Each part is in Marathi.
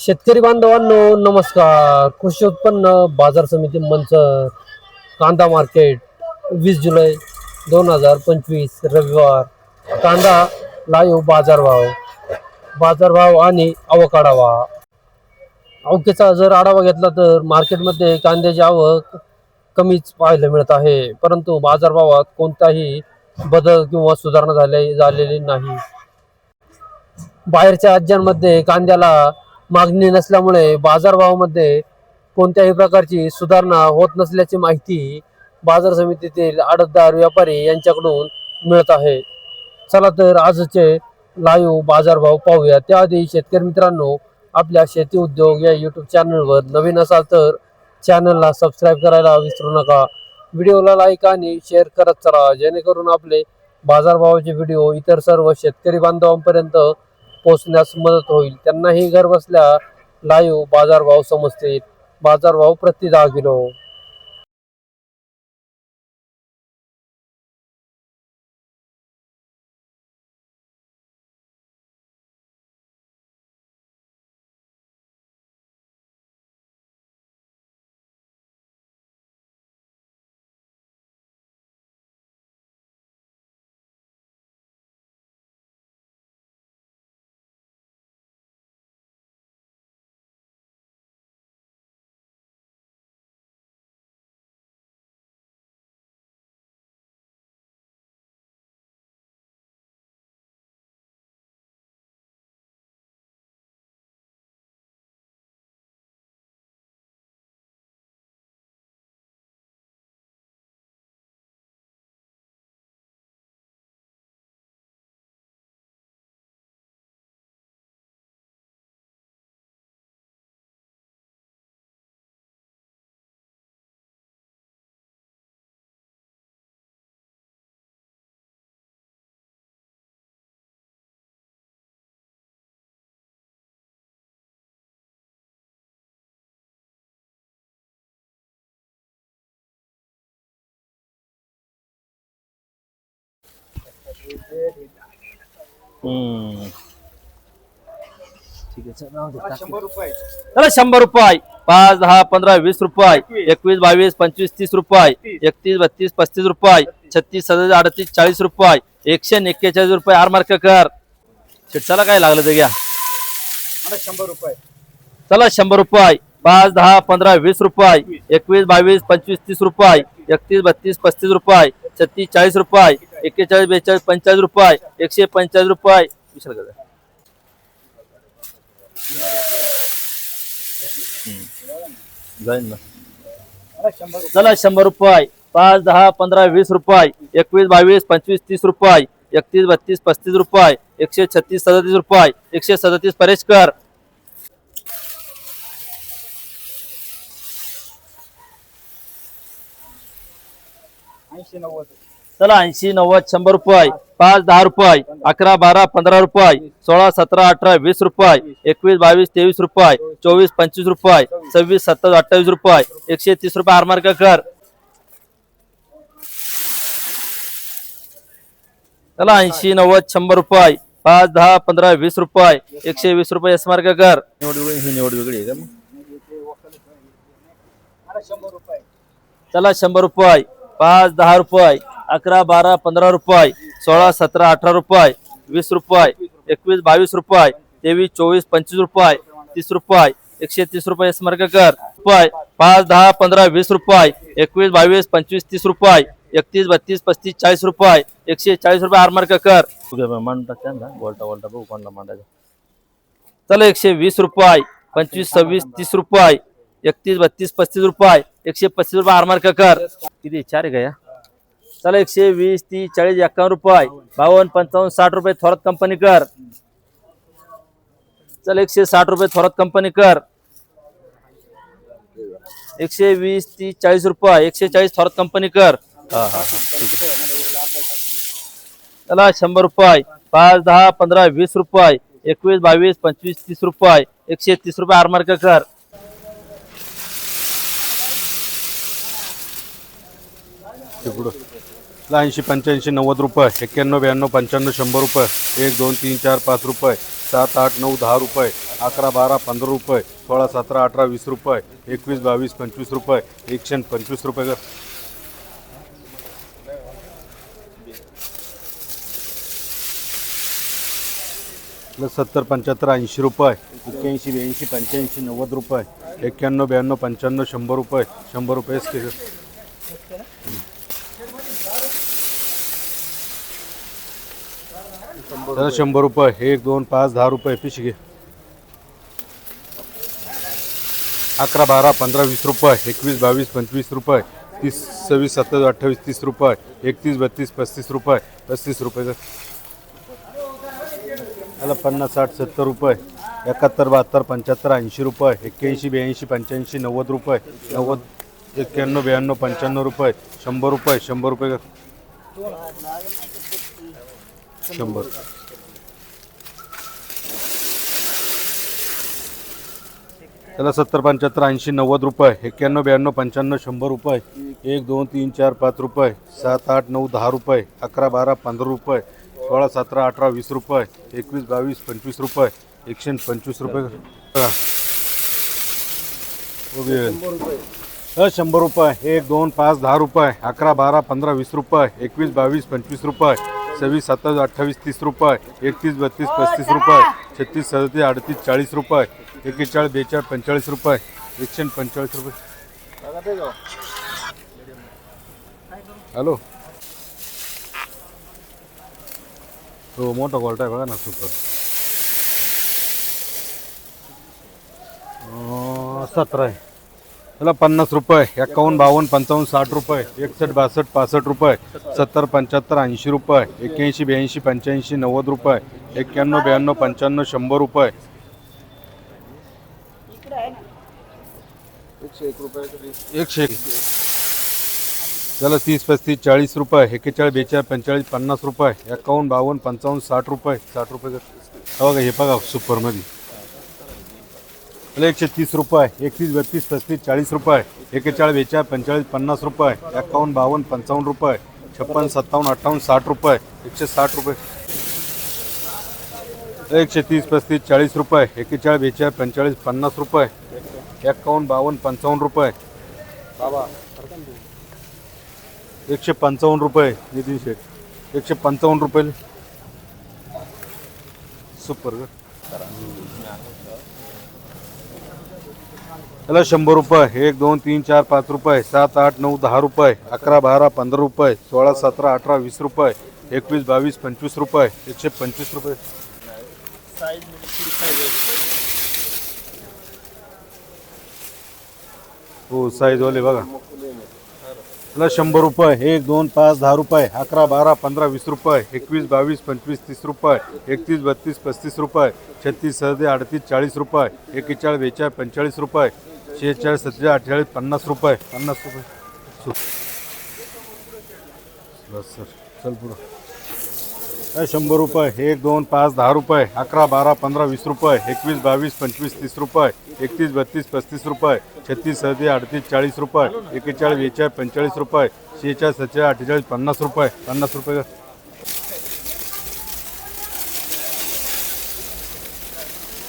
शेतकरी बांधवांनो नमस्कार. कृषी उत्पन्न बाजार समिती मंचर कांदा मार्केट वीस जुलै दोन हजार पंचवीस रविवार. कांदा लाईव्ह बाजारभाव बाजारभाव आणि आवक आढावा आवकेचा जर आढावा घेतला तर मार्केटमध्ये कांद्याची आवक कमीच पाहायला मिळत आहे. परंतु बाजारभावात कोणताही बदल किंवा सुधारणा झाले झालेली नाही. बाहेरच्या राज्यांमध्ये कांद्याला मागणी नसल्यामुळे बाजारभावामध्ये कोणत्याही प्रकारची सुधारणा होत नसल्याची माहिती बाजार समितीतील आडतदार व्यापारी यांच्याकडून मिळत आहे. चला तर आजचे लाईव्ह बाजारभाव पाहूया. त्याआधी शेतकरी मित्रांनो आपल्या शेती उद्योग या यूट्यूब चॅनलवर नवीन असाल तर चॅनलला सबस्क्राईब करायला विसरू नका. व्हिडिओला लाईक आणि शेअर करत चला. जेणेकरून आपले बाजारभावाचे व्हिडिओ इतर सर्व शेतकरी बांधवांपर्यंत पोचण्यास मदत होईल. त्यांनाही घर बसल्या लाईव्ह बाजारभाव समजतील. बाजारभाव प्रति दहा किलो चला शंभर रुपये. पाच दहा पंधरा वीस रुपये. एकवीस बावीस पंचवीस तीस रुपये. एकतीस बत्तीस पस्तीस रुपये. छत्तीस सदतीस अडतीस चाळीस रुपये. एकशे आणि एक्केचाळीस रुपये. आर मार्क कर. शेट, चला काय लागलं ते घ्या. शंभर रुपये चला शंभर रुपये. पाच दहा पंधरा वीस रुपये. एकवीस बावीस पंचवीस तीस रुपये. एकतीस बत्तीस पस्तीस रुपये. छत्तीस चाळीस रुपये. एक्केचाळीस बेचाळीस पंचेचाळीस रुपये एकशे पंचेचाळीस रुपये. विचार करा ना. चला शंभर रुपये. पाच दहा पंधरा वीस रुपये. एकवीस बावीस पंचवीस तीस रुपये. एकतीस बत्तीस पस्तीस रुपये. एकशे छत्तीस सदतीस रुपये. एकशे सदतीस परेश कर. चला ऐंशी नव्वद शंभर रुपये पाच दहा रुपये अकरा बारा पंधरा रुपये सोळा सतरा अठरा वीस रुपये एकवीस बावीस तेवीस रुपये चोवीस पंचवीस रुपये सव्वीस सत्तावीस अठ्ठावीस रुपये एकशे तीस रुपये आरमार्क कर. चला ऐंशी नव्वद शंभर रुपये पाच दहा पंधरा वीस रुपये एकशे वीस रुपये एस मार्क कर. निवड वेगळी निवड वेगळी आहे का चला शंभर रुपये पाच दहा रुपये अकरा बारा पंधरा रुपये सोळा सतरा अठरा रुपये वीस रुपये एकवीस बावीस रुपये तेवीस चोवीस पंचवीस रुपये तीस रुपये एकशे तीस रुपये स्मारक कर रुपये पाच दहा पंधरा वीस रुपये एकवीस बावीस पंचवीस तीस रुपये एकतीस बत्तीस पस्तीस चाळीस रुपये एकशे चाळीस रुपये आरमार्क कर. बघू कोणला मांडायचा. चला एकशे वीस रुपये पंचवीस सव्वीस तीस रुपये एकतीस बत्तीस पस्तीस रुपये एकशे पस्तीस रुपये आरमार्क कर. किती चार आहे का या? चला एकशे वीस तीस चाळीस एकावन्न रुपये. बावन्न पंचावन्न साठ रुपये थोरात कंपनी कर. चल एकशे साठ रुपये थोरात कंपनी कर. एकशे वीस तीस चाळीस रुपये. एकशे चाळीस थोरात कंपनी कर. चला शंभर रुपये. पाच दहा पंधरा वीस रुपये. एकवीस बावीस पंचवीस तीस रुपये. एकशे तीस रुपये आरमार्क कर. ऐंशी पंच्याऐंशी नव्वद रुपये एक्क्याण्णव ब्याण्णव पंच्याण्णव शंभर रुपये एक दोन तीन चार पाच रुपये सात आठ नऊ दहा रुपये अकरा बारा पंधरा रुपये सोळा सतरा अठरा वीस रुपये एकवीस बावीस पंचवीस रुपये एकशे पंचवीस रुपये कर प्लस सत्तर पंच्याहत्तर ऐंशी रुपये एक्क्याऐंशी ब्याऐंशी पंच्याऐंशी नव्वद रुपये एक्क्याण्णव ब्याण्णव पंच्याण्णव शंभर रुपये शंभर रुपये शंभर रुपये. एक दोन पाच दहा रुपये पिशी घे. अकरा बारा पंधरा वीस रुपये. एकवीस बावीस पंचवीस रुपये. तीस सव्वीस सत्तावीस अठ्ठावीस तीस रुपये. एकतीस बत्तीस पस्तीस रुपये. पस्तीस रुपये त्याला पन्नास साठ सत्तर रुपये. एकाहत्तर बहात्तर पंच्याहत्तर ऐंशी रुपये. एक्क्याऐंशी ब्याऐंशी पंच्याऐंशी नव्वद रुपये. नव्वद एक्क्याण्णव ब्याण्णव पंच्याण्णव रुपये शंभर रुपये शंभर रुपये. शंभर. त्याला सत्तर पंच्याहत्तर ऐंशी नव्वद रुपये एक्क्याण्णव ब्याण्णव पंच्याण्णव शंभर रुपये. एक दोन तीन चार पाच रुपये. सात आठ नऊ दहा रुपये. अकरा बारा पंधरा रुपये. सोळा सतरा अठरा वीस रुपये. एकवीस बावीस पंचवीस रुपये. एकशे पंचवीस रुपये. बघा. हो, शंभर रुपये एक दोन पाच दहा रुपये अकरा बारा पंधरा वीस रुपये एकवीस बावीस पंचवीस रुपये सव्वीस सत्तावीस अठ्ठावीस तीस रुपये एकतीस बत्तीस पस्तीस रुपये छत्तीस सदतीस अडतीस चाळीस रुपये एकेचाळीस बेचाळीस पंचेचाळीस रुपये एकशे पंचेचाळीस रुपये. हॅलो. हो मोठा क्वालिटी आहे बघा ना सुपर. सतरा आहे. त्याला पन्नास रुपये एकावन्न बावन्न पंचावन्न साठ रुपये एकसष्ट बासष्ट पासष्ट रुपये सत्तर पंच्याहत्तर ऐंशी रुपये एक्क्याऐंशी ब्याऐंशी पंच्याऐंशी नव्वद रुपये एक्क्याण्णव ब्याण्णव पंच्याण्णव शंभर रुपये. एकशे एक. त्याला तीस पस्तीस चाळीस रुपये एक्केचाळीस बेचाळीस पंचेचाळीस पन्नास रुपये एकावन्न बावन्न पंचावन्न साठ रुपये साठ रुपये. बघा हे बघा सुपरमध्ये त्याला एकशे तीस रुपये एकतीस बत्तीस पस्तीस चाळीस रुपये एकेचाळीस बेचाळीस पंचेचाळीस पन्नास रुपये एकावन्न बावन्न पंचावन्न रुपये छप्पन सत्तावन्न अठ्ठावन्न साठ रुपये एकशे साठ रुपये. एकशे तीस पस्तीस चाळीस रुपये एकेचाळीस बेचाळीस पंचेचाळीस पन्नास रुपये एकावन्न बावन्न पंचावन्न रुपये. बाबा एकशे पंचावन्न रुपये नितीन शेठ एकशे पंचावन्न रुपये. सुपर ग. त्याला शंभर रुपये एक दोन तीन चार पाच रुपये सात आठ नऊ दहा रुपये अकरा बारा पंधरा रुपये सोळा सतरा अठरा वीस रुपये एकवीस बावीस पंचवीस रुपये एकशे पंचवीस रुपये. हो साईजवाले बघा. त्याला शंभर रुपये एक दोन पाच दहा रुपये अकरा बारा पंधरा वीस रुपये एकवीस बावीस पंचवीस तीस रुपये एकतीस बत्तीस पस्तीस रुपये छत्तीस सदे अडतीस चाळीस रुपये एकेचाळीस बेचाळीस पंचेचाळीस रुपये. शेहेचाळीस सत्तेचाळीस अठ्ठेचाळीस पन्नास रुपये. पन्नास रुपये. बस सर. चल पुढं. काय शंभर रुपये. एक दोन पाच दहा रुपये. अकरा बारा पंधरा वीस रुपये. एकवीस बावीस पंचवीस तीस रुपये. एकतीस बत्तीस पस्तीस रुपये. छत्तीस सदे अडतीस चाळीस रुपये. एकेचाळीस बेचाळीस पंचेचाळीस रुपये. शेहेचाळीस सत्तेचाळीस अठ्ठेचाळीस पन्नास रुपये. पन्नास रुपये.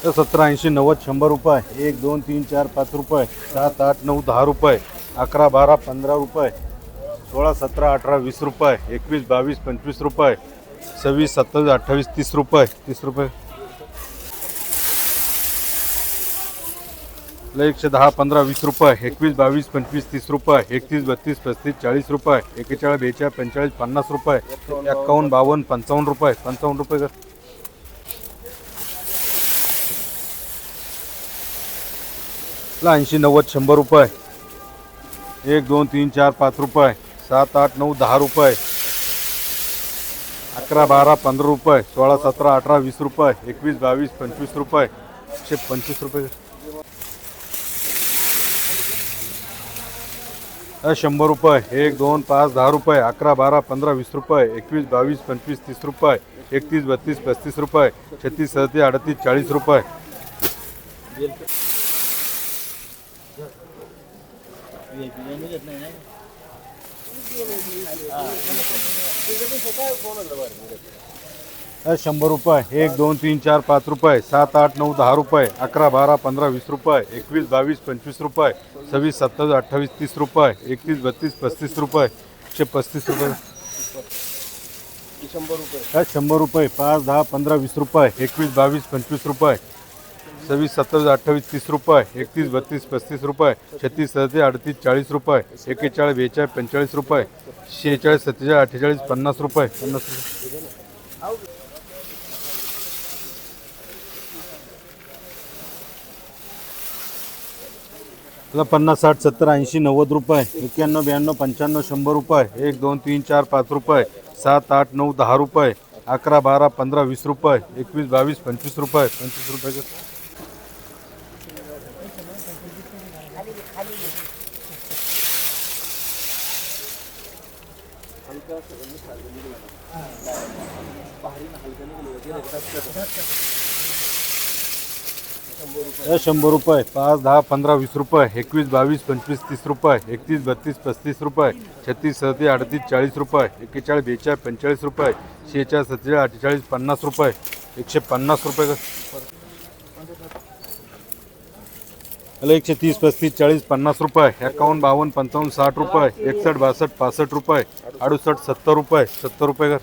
सतरा ऐंशी नव्वद शंभर रुपये एक दोन तीन चार पाच रुपये सात आठ नऊ दहा रुपये अकरा बारा पंधरा रुपये सोळा सतरा अठरा वीस रुपये एकवीस बावीस पंचवीस रुपये सव्वीस सत्तावीस अठ्ठावीस तीस रुपये तीस रुपये. लय एकशे दहा पंधरा वीस रुपये एकवीस बावीस पंचवीस तीस रुपये एकतीस बत्तीस पस्तीस चाळीस रुपये एकेचाळीस बेचाळीस पंचेचाळीस पन्नास रुपये एक्कावन्न बावन्न पंचावन्न रुपये पंचावन्न रुपये ला ऐंशी नव्वद शंभर रुपये. एक दोन तीन चार पाच रुपये. सात आठ नऊ दहा रुपये. अकरा बारा पंधरा रुपये. सोळा सतरा अठरा वीस रुपये. एकवीस बावीस पंचवीस रुपये. एकशे पंचवीस रुपये. शंभर रुपये. एक दोन पाच दहा रुपये. अकरा बारा पंधरा वीस रुपये. एकवीस बावीस पंचवीस तीस रुपये. एकतीस बत्तीस पस्तीस रुपये. छत्तीस सदतीस अडतीस चाळीस रुपये. शंभर रुपये. एक दोन तीन चार पाच रुपये. सात आठ नऊ दहा रुपये. अकरा बारा पंधरा वीस रुपये. एकवीस बावीस पंचवीस रुपये. सव्वीस सत्तावीस अठ्ठावीस तीस रुपये. एकतीस बत्तीस पस्तीस रुपये. एकशे पस्तीस रुपये. शंभर रुपये. पाच दहा पंधरा वीस रुपये. एकवीस बावीस पंचवीस रुपये. सव्वीस सत्तावीस अठ्ठावीस तीस रुपये एकतीस बत्तीस पस्तीस रुपये छत्तीस सदतीस अडतीस चाळीस रुपये एकेचाळीस बेचाळीस पंचेचाळीस रुपये शेहेचाळीस सत्तेचाळीस अठ्ठेचाळीस पन्नास रुपये पन्नास रुपये. पन्नास साठ सत्तर ऐंशी नव्वद रुपये एक्क्याण्णव ब्याण्णव पंच्याण्णव शंभर रुपये एक दोन तीन चार पाच रुपये सात आठ नऊ दहा रुपये अकरा बारा पंधरा वीस रुपये एकवीस बावीस पंचवीस रुपये पंचवीस रुपये अ, शंभर रुपये पाच दहा पंधरा वीस रुपये एकवीस बावीस पंचवीस तीस रुपये एकतीस बत्तीस पस्तीस रुपये छत्तीस सदतीस अडतीस चाळीस रुपये एक्केचाळीस बेचाळीस पंचेचाळीस रुपये शेहेचाळीस सत्तेचाळीस अठ्ठेचाळीस पन्नास रुपये एकशे पन्नास रुपये. हॅलो एकशे तीस पस्तीस चाळीस पन्नास रुपये एकावन्न बावन्न पंचावन्न साठ रुपये एकसष्ट बासष्ट पासष्ट रुपये अडुसष्ट सत्तर रुपये सत्तर रुपये कर